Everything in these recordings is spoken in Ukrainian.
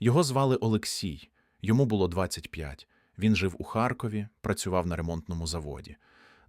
Його звали Олексій, йому було 25. Він жив у Харкові, працював на ремонтному заводі.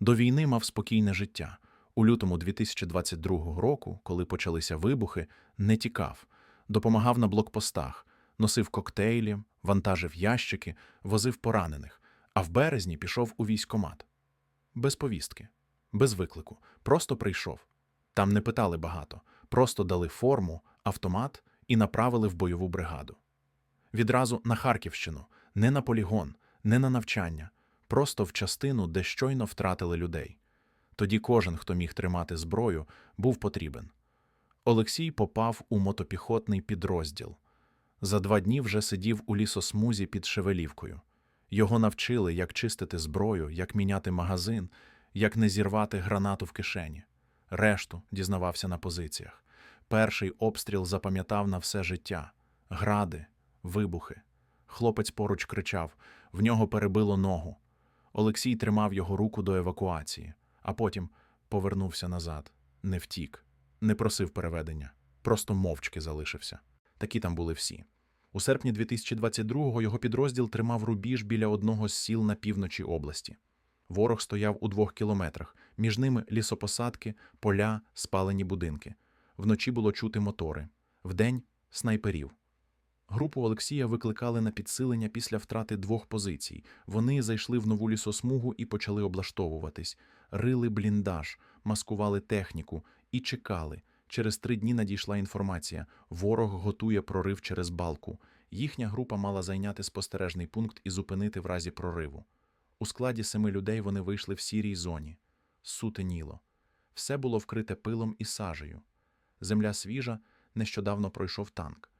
До війни мав спокійне життя. У лютому 2022 року, коли почалися вибухи, не тікав, допомагав на блокпостах, носив коктейлі, вантажив ящики, возив поранених, а в березні пішов у військомат. Без повістки, без виклику, просто прийшов. Там не питали багато, просто дали форму, автомат і направили в бойову бригаду. Відразу на Харківщину, не на полігон, не на навчання, просто в частину, де щойно втратили людей. Тоді кожен, хто міг тримати зброю, був потрібен. Олексій попав у мотопіхотний підрозділ. За два дні вже сидів у лісосмузі під Шевелівкою. Його навчили, як чистити зброю, як міняти магазин, як не зірвати гранату в кишені. Решту дізнавався на позиціях. Перший обстріл запам'ятав на все життя гради, вибухи. Хлопець поруч кричав, в нього перебило ногу. Олексій тримав його руку до евакуації, а потім повернувся назад, не втік, не просив переведення, просто мовчки залишився. Такі там були всі. У серпні 2022-го його підрозділ тримав рубіж біля одного з сіл на півночі області. Ворог стояв у двох кілометрах, між ними лісопосадки, поля, спалені будинки. Вночі було чути мотори, вдень снайперів. Групу Олексія викликали на підсилення після втрати двох позицій. Вони зайшли в нову лісосмугу і почали облаштовуватись, рили бліндаж, маскували техніку і чекали. Через три дні надійшла інформація: ворог готує прорив через балку. Їхня група мала зайняти спостережний пункт і зупинити в разі прориву. У складі семи людей вони вийшли в сірій зоні. Сутеніло. Все було вкрите пилом і сажею. Земля свіжа, нещодавно пройшов танк.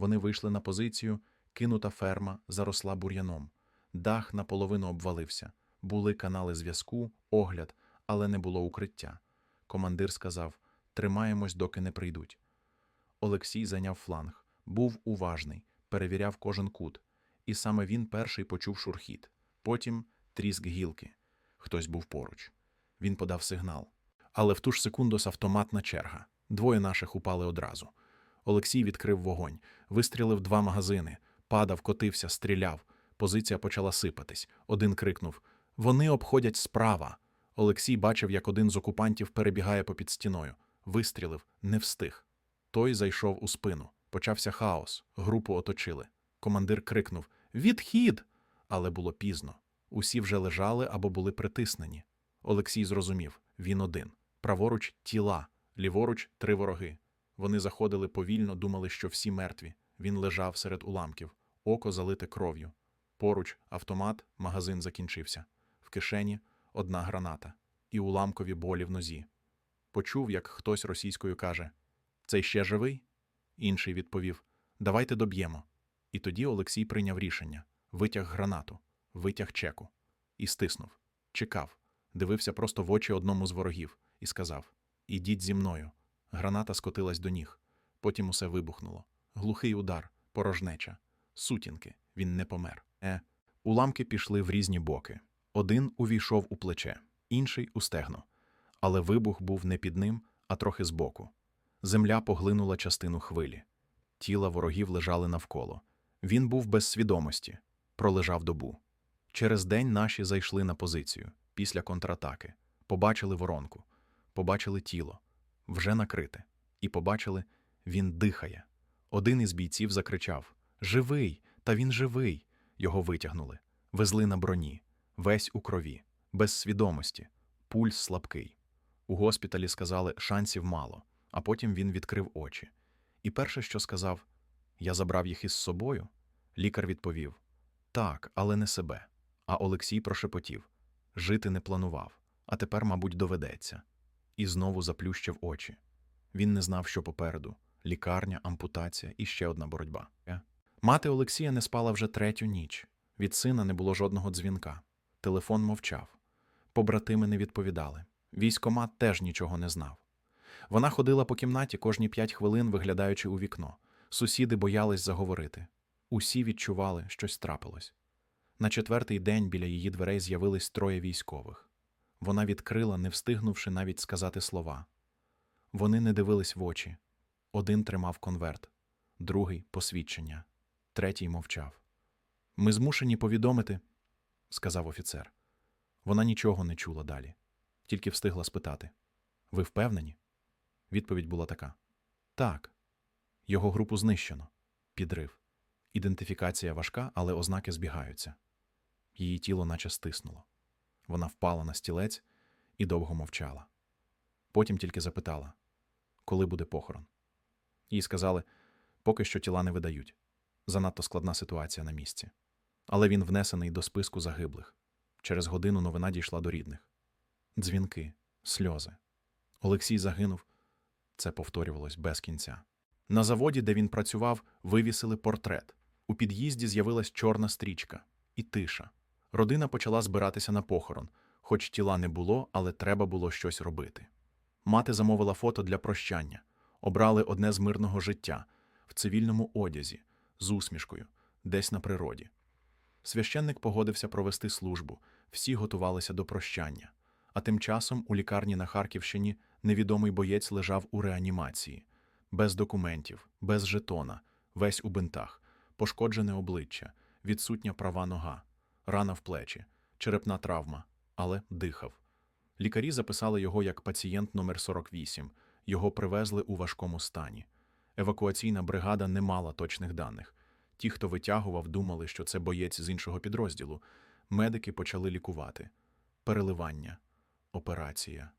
Вони вийшли на позицію, кинута ферма заросла бур'яном. Дах наполовину обвалився. Були канали зв'язку, огляд, але не було укриття. Командир сказав: тримаємось, доки не прийдуть. Олексій зайняв фланг, був уважний, перевіряв кожен кут, і саме він перший почув шурхіт. Потім тріск гілки. Хтось був поруч. Він подав сигнал. Але в ту ж секунду з автоматна черга. Двоє наших упали одразу. Олексій відкрив вогонь, вистрілив два магазини, падав, котився, стріляв. Позиція почала сипатись. Один крикнув: Вони обходять справа. Олексій бачив, як один з окупантів перебігає попід стіною. Вистрілив, не встиг. Той зайшов у спину. Почався хаос. Групу оточили. Командир крикнув: Відхід! Але було пізно. Усі вже лежали або були притиснені. Олексій зрозумів він один. Праворуч тіла, ліворуч три вороги. Вони заходили повільно, думали, що всі мертві. Він лежав серед уламків, око залите кров'ю. Поруч автомат, магазин закінчився. В кишені одна граната і уламкові болі в нозі. Почув, як хтось російською каже: Цей ще живий? Інший відповів: Давайте доб'ємо. І тоді Олексій прийняв рішення: витяг гранату, витяг чеку і стиснув. Чекав, дивився просто в очі одному з ворогів і сказав: Ідіть зі мною. Граната скотилась до ніг. Потім усе вибухнуло. Глухий удар, порожнеча, сутінки. Він не помер. Е. Уламки пішли в різні боки. Один увійшов у плече, інший у стегно. Але вибух був не під ним, а трохи збоку. Земля поглинула частину хвилі. Тіла ворогів лежали навколо. Він був без свідомості, пролежав добу. Через день наші зайшли на позицію після контратаки, побачили воронку, побачили тіло, вже накрите, і побачили, він дихає. Один із бійців закричав: Живий! Та він живий! Його витягнули, везли на броні, весь у крові, без свідомості, пульс слабкий. У госпіталі сказали, шансів мало, а потім він відкрив очі. І перше, що сказав: Я забрав їх із собою. Лікар відповів: Так, але не себе. А Олексій прошепотів: Жити не планував, а тепер, мабуть, доведеться. І знову заплющив очі. Він не знав, що попереду лікарня, ампутація і ще одна боротьба. Мати Олексія не спала вже третю ніч. Від сина не було жодного дзвінка. Телефон мовчав. Побратими не відповідали. Військомат теж нічого не знав. Вона ходила по кімнаті кожні п'ять хвилин, виглядаючи у вікно. Сусіди боялись заговорити. Усі відчували, щось трапилось. На четвертий день біля її дверей з'явились троє військових. Вона відкрила, не встигнувши навіть сказати слова. Вони не дивились в очі. Один тримав конверт, другий посвідчення. Третій мовчав. Ми змушені повідомити, сказав офіцер. Вона нічого не чула далі, тільки встигла спитати. Ви впевнені? Відповідь була така: Так. Його групу знищено. Підрив. Ідентифікація важка, але ознаки збігаються. Її тіло наче стиснуло. Вона впала на стілець і довго мовчала. Потім тільки запитала, коли буде похорон. Їй сказали, поки що тіла не видають. Занадто складна ситуація на місці. Але він внесений до списку загиблих. Через годину новина дійшла до рідних. Дзвінки, сльози. Олексій загинув. Це повторювалось без кінця. На заводі, де він працював, вивісили портрет. У під'їзді з'явилась чорна стрічка і тиша. Родина почала збиратися на похорон, хоч тіла не було, але треба було щось робити. Мати замовила фото для прощання, обрали одне з мирного життя в цивільному одязі, з усмішкою, десь на природі. Священник погодився провести службу, всі готувалися до прощання. А тим часом у лікарні на Харківщині невідомий боєць лежав у реанімації, без документів, без жетона, весь у бинтах, пошкоджене обличчя, відсутня права нога, рана в плечі, черепна травма, але дихав. Лікарі записали його як пацієнт номер 48. Його привезли у важкому стані. Евакуаційна бригада не мала точних даних. Ті, хто витягував, думали, що це боєць з іншого підрозділу. Медики почали лікувати. Переливання, операція,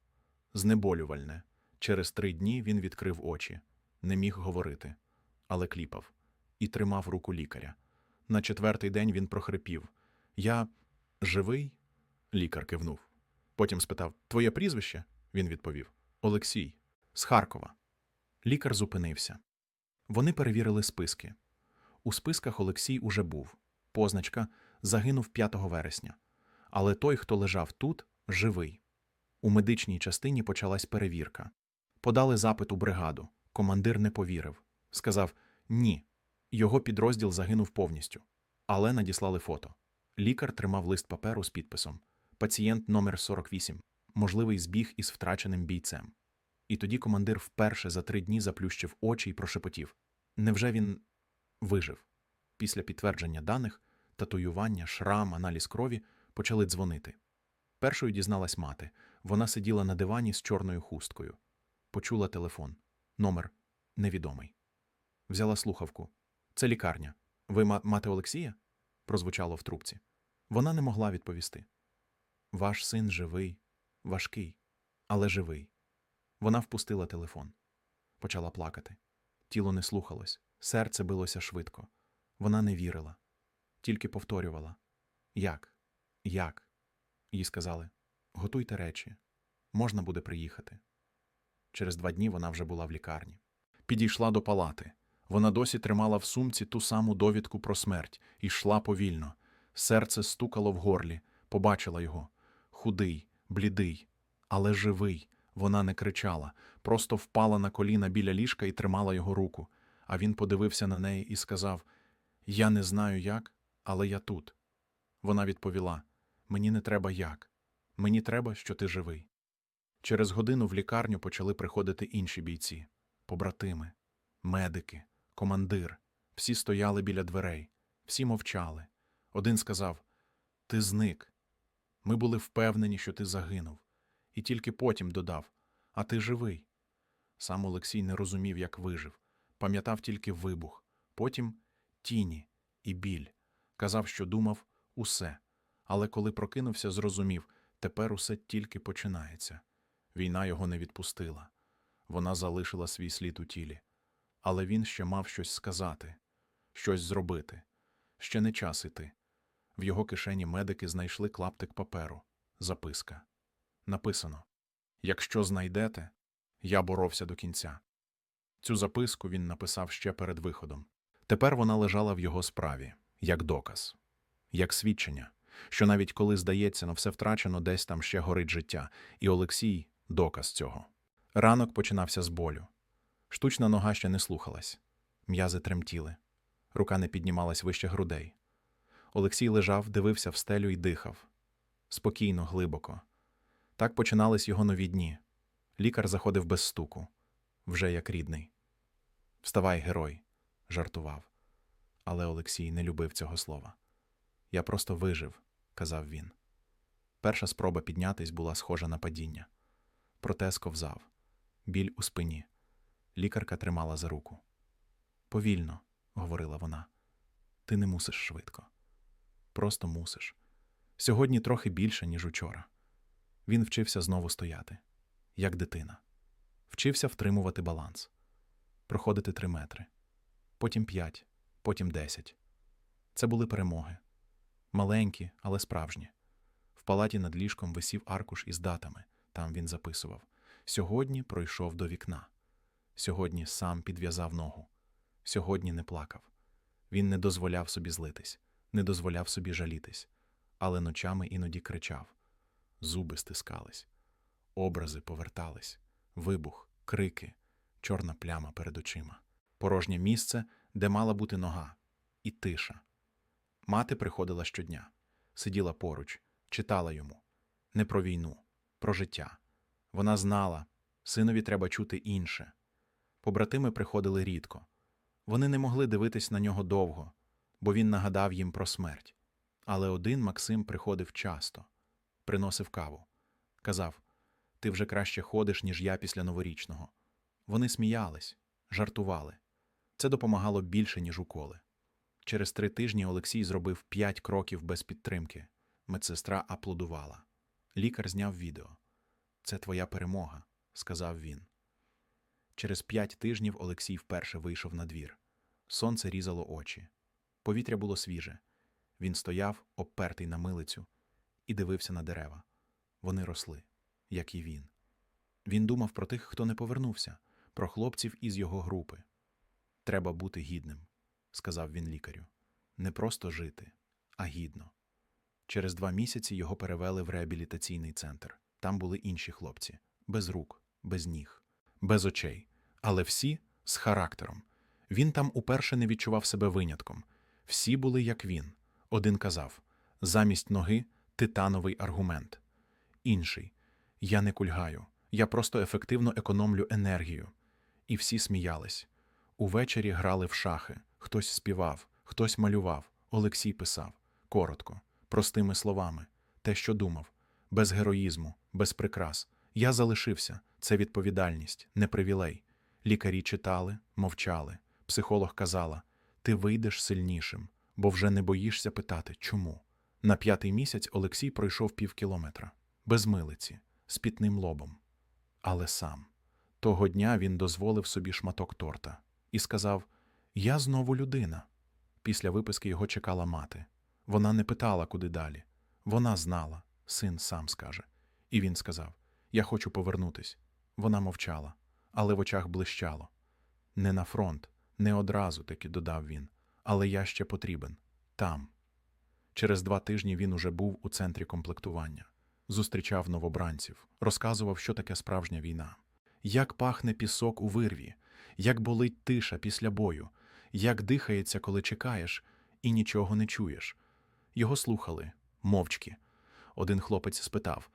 знеболювальне. Через три дні він відкрив очі, не міг говорити, але кліпав і тримав руку лікаря. На четвертий день він прохрипів: Я живий? Лікар кивнув. Потім спитав: Твоє прізвище? Він відповів: Олексій, з Харкова. Лікар зупинився. Вони перевірили списки. У списках Олексій уже був. Позначка загинув 5 вересня. Але той, хто лежав тут, живий. У медичній частині почалась перевірка. Подали запит у бригаду. Командир не повірив. Сказав: ні, його підрозділ загинув повністю. Але надіслали фото. Лікар тримав лист паперу з підписом: Пацієнт номер 48. Можливий збіг із втраченим бійцем. І тоді командир вперше за три дні заплющив очі і прошепотів: Невже він вижив? Після підтвердження даних, татуювання, шрам, аналіз крові почали дзвонити. Першою дізналась мати. Вона сиділа на дивані з чорною хусткою. Почула телефон. Номер невідомий. Взяла слухавку. Це лікарня. Ви ма- мати Олексія? Прозвучало в трубці. Вона не могла відповісти. Ваш син живий, важкий, але живий. Вона впустила телефон. Почала плакати. Тіло не слухалось, серце билося швидко. Вона не вірила, тільки повторювала: Як? Як? Їй сказали: Готуйте речі, можна буде приїхати. Через два дні вона вже була в лікарні. Підійшла до палати. Вона досі тримала в сумці ту саму довідку про смерть і йшла повільно. Серце стукало в горлі, побачила його. Худий, блідий, але живий. Вона не кричала, просто впала на коліна біля ліжка і тримала його руку. А він подивився на неї і сказав: Я не знаю як, але я тут. Вона відповіла: Мені не треба як. Мені треба, що ти живий. Через годину в лікарню почали приходити інші бійці, побратими, медики, командир. Всі стояли біля дверей, всі мовчали. Один сказав: Ти зник. Ми були впевнені, що ти загинув. І тільки потім додав: А ти живий. Сам Олексій не розумів, як вижив, пам'ятав тільки вибух, потім тіні і біль. Казав, що думав усе. Але коли прокинувся, зрозумів тепер усе тільки починається. Війна його не відпустила. Вона залишила свій слід у тілі. Але він ще мав щось сказати, щось зробити. Ще не час іти. В його кишені медики знайшли клаптик паперу. Записка. Написано: Якщо знайдете, я боровся до кінця. Цю записку він написав ще перед виходом. Тепер вона лежала в його справі, як доказ, як свідчення, що навіть коли здається, на все втрачено, десь там ще горить життя, і Олексій доказ цього. Ранок починався з болю. Штучна нога ще не слухалась, м'язи тремтіли, рука не піднімалась вище грудей. Олексій лежав, дивився в стелю і дихав. Спокійно, глибоко. Так починались його нові дні. Лікар заходив без стуку, вже як рідний. Вставай, герой, жартував. Але Олексій не любив цього слова. Я просто вижив, казав він. Перша спроба піднятись була схожа на падіння. Протез ковзав, біль у спині. Лікарка тримала за руку. Повільно, говорила вона. Ти не мусиш швидко. Просто мусиш. Сьогодні трохи більше, ніж учора. Він вчився знову стояти, як дитина. Вчився втримувати баланс, проходити три метри, потім п'ять, потім десять. Це були перемоги. Маленькі, але справжні. В палаті над ліжком висів аркуш із датами. Там він записував: Сьогодні пройшов до вікна. Сьогодні сам підв'язав ногу. Сьогодні не плакав. Він не дозволяв собі злитись, не дозволяв собі жалітись, але ночами іноді кричав. Зуби стискались, образи повертались, вибух, крики, чорна пляма перед очима, порожнє місце, де мала бути нога, і тиша. Мати приходила щодня, сиділа поруч, читала йому не про війну, про життя. Вона знала, синові треба чути інше. Побратими приходили рідко. Вони не могли дивитись на нього довго, бо він нагадав їм про смерть. Але один Максим приходив часто, приносив каву. Казав: Ти вже краще ходиш, ніж я після новорічного. Вони сміялись, жартували. Це допомагало більше, ніж уколи. Через три тижні Олексій зробив п'ять кроків без підтримки. Медсестра аплодувала. Лікар зняв відео. Це твоя перемога, сказав він. Через п'ять тижнів Олексій вперше вийшов на двір. Сонце різало очі. Повітря було свіже. Він стояв, обпертий на милицю, і дивився на дерева. Вони росли, як і він. Він думав про тих, хто не повернувся, про хлопців із його групи. Треба бути гідним, сказав він лікарю. Не просто жити, а гідно. Через два місяці його перевели в реабілітаційний центр. Там були інші хлопці без рук, без ніг, без очей, але всі з характером. Він там уперше не відчував себе винятком. Всі були як він. Один казав замість ноги титановий аргумент. Інший я не кульгаю, я просто ефективно економлю енергію. І всі сміялись. Увечері грали в шахи, хтось співав, хтось малював, Олексій писав коротко, простими словами, те, що думав, без героїзму, без прикрас. Я залишився це відповідальність, не привілей. Лікарі читали, мовчали. Психолог казала: ти вийдеш сильнішим, бо вже не боїшся питати, чому. На п'ятий місяць Олексій пройшов півкілометра, без милиці, з пітним лобом. Але сам. Того дня він дозволив собі шматок торта і сказав: Я знову людина. Після виписки його чекала мати. Вона не питала, куди далі. Вона знала, син сам скаже. І він сказав: Я хочу повернутись. Вона мовчала, але в очах блищало. Не на фронт, не одразу таки додав він, але я ще потрібен там. Через два тижні він уже був у центрі комплектування, зустрічав новобранців, розказував, що таке справжня війна, як пахне пісок у вирві, як болить тиша після бою, як дихається, коли чекаєш, і нічого не чуєш. Його слухали, мовчки. Один хлопець спитав: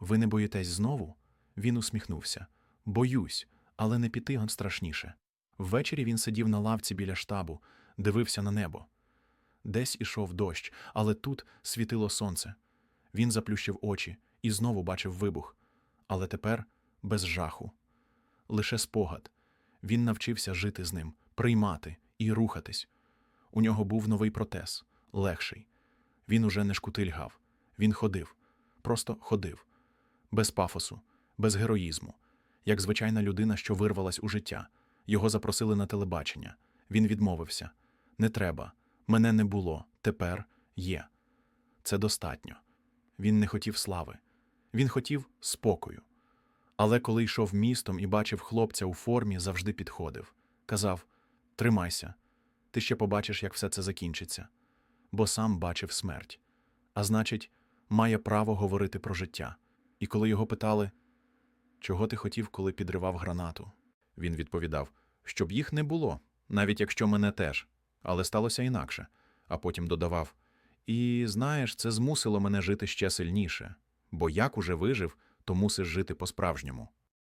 Ви не боїтесь знову? Він усміхнувся. Боюсь, але не піти он страшніше. Ввечері він сидів на лавці біля штабу, дивився на небо. Десь ішов дощ, але тут світило сонце. Він заплющив очі і знову бачив вибух. Але тепер без жаху. Лише спогад. Він навчився жити з ним, приймати і рухатись. У нього був новий протез, легший. Він уже не шкутильгав. Він ходив, просто ходив, без пафосу, без героїзму, як звичайна людина, що вирвалась у життя. Його запросили на телебачення. Він відмовився. Не треба. Мене не було. Тепер є. Це достатньо. Він не хотів слави. Він хотів спокою. Але коли йшов містом і бачив хлопця у формі, завжди підходив. Казав: Тримайся, ти ще побачиш, як все це закінчиться. Бо сам бачив смерть. А значить, має право говорити про життя. І коли його питали, чого ти хотів, коли підривав гранату, він відповідав, щоб їх не було, навіть якщо мене теж. Але сталося інакше. А потім додавав: І знаєш, це змусило мене жити ще сильніше, бо як уже вижив, то мусиш жити по-справжньому.